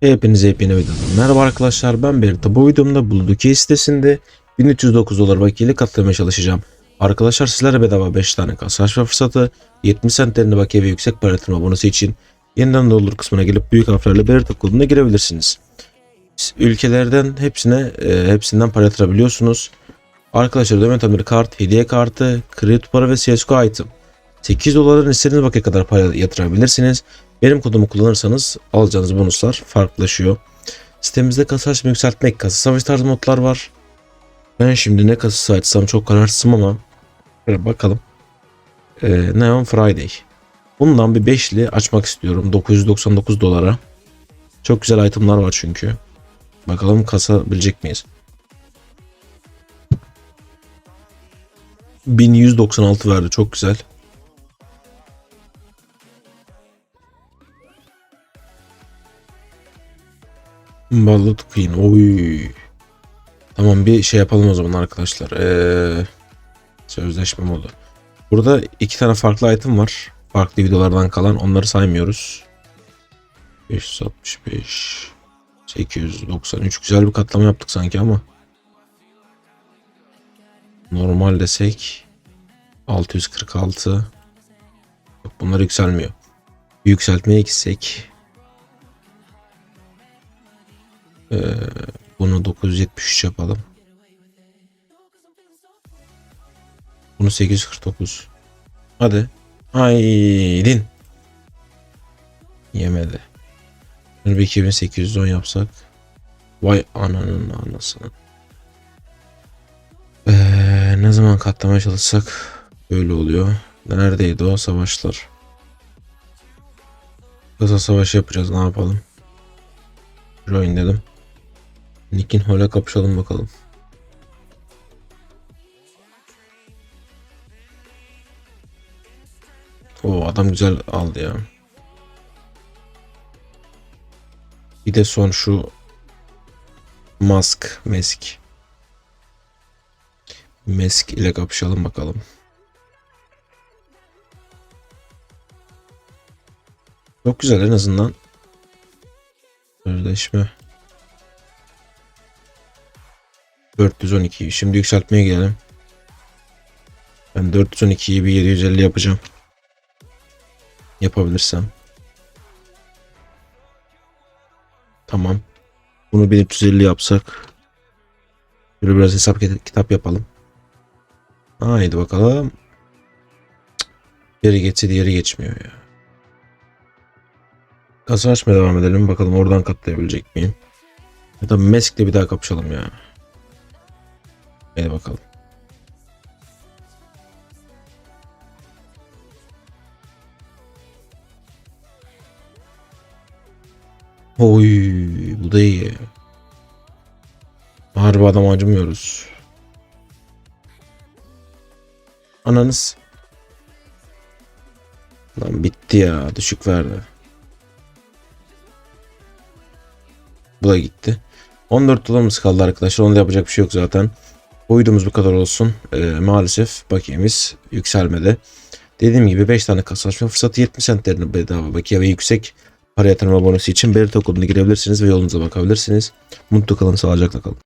Hepinize yepyeni videodan merhaba arkadaşlar ben Berita bu videomda Buluduki sitesinde 1309 dolar bakiyeyle katlamaya çalışacağım. Arkadaşlar sizlere bedava 5 tane kasa fırsatı 70 centlerini bakiye ve yüksek para yatırma bonusu için yeniden doldur kısmına gelip büyük harflerle Berita koduna girebilirsiniz. Ülkelerden hepsine e, hepsinden para yatırabiliyorsunuz. Arkadaşlar ödeme tamiri kart, hediye kartı, kredi para ve CSGO item. 8 doların istediğiniz bakiye kadar para yatırabilirsiniz. Benim kodumu kullanırsanız alacağınız bonuslar farklılaşıyor. Sitemizde kasa açma yükseltmek, kasa savaş tarzı modlar var. Ben şimdi ne kasası açsam çok kararsızım ama şöyle bakalım. Ee, Neon Friday. Bundan bir beşli açmak istiyorum 999 dolara. Çok güzel itemlar var çünkü. Bakalım kasa bilecek miyiz? 1196 verdi çok güzel. Balık Queen. Oy. Tamam bir şey yapalım o zaman arkadaşlar. Ee, sözleşme modu. Burada iki tane farklı item var. Farklı videolardan kalan. Onları saymıyoruz. 565 893 güzel bir katlama yaptık sanki ama. Normal desek 646 Yok bunlar yükselmiyor. Yükseltmeye gitsek Ee, bunu 973 yapalım. Bunu 849. Hadi. Haydin. Yemedi. Bunu bir 2810 yapsak. Vay ananın anasını. Ee, ne zaman katlamaya çalışsak böyle oluyor. Neredeydi o savaşlar? Kısa savaş yapacağız ne yapalım? Join dedim. Nick'in hole kapışalım bakalım. O adam güzel aldı ya. Bir de son şu Mask, Mesk. Mesk ile kapışalım bakalım. Çok güzel en azından. Sözleşme. 412. Şimdi yükseltmeye gelelim. Ben 412'yi bir 750 yapacağım. Yapabilirsem. Tamam. Bunu 1350 yapsak. Böyle biraz hesap kitap yapalım. Haydi bakalım. Geri geçse diğeri geçmiyor ya. Kasa açmaya devam edelim. Bakalım oradan katlayabilecek miyim? Ya da Mesk'le bir daha kapışalım ya. Hadi bakalım. Oy bu da iyi. Harbi adam acımıyoruz. Ananız. Lan bitti ya düşük verdi. Bu da gitti. 14 dolarımız kaldı arkadaşlar. Onu da yapacak bir şey yok zaten. Bu videomuz bu kadar olsun. Ee, maalesef bakiyemiz yükselmedi. Dediğim gibi 5 tane kasa açma fırsatı 70 centlerini bedava bakiye ve yüksek para yatırma bonusu için Berita koduna girebilirsiniz ve yolunuza bakabilirsiniz. Mutlu kalın, sağlıcakla kalın.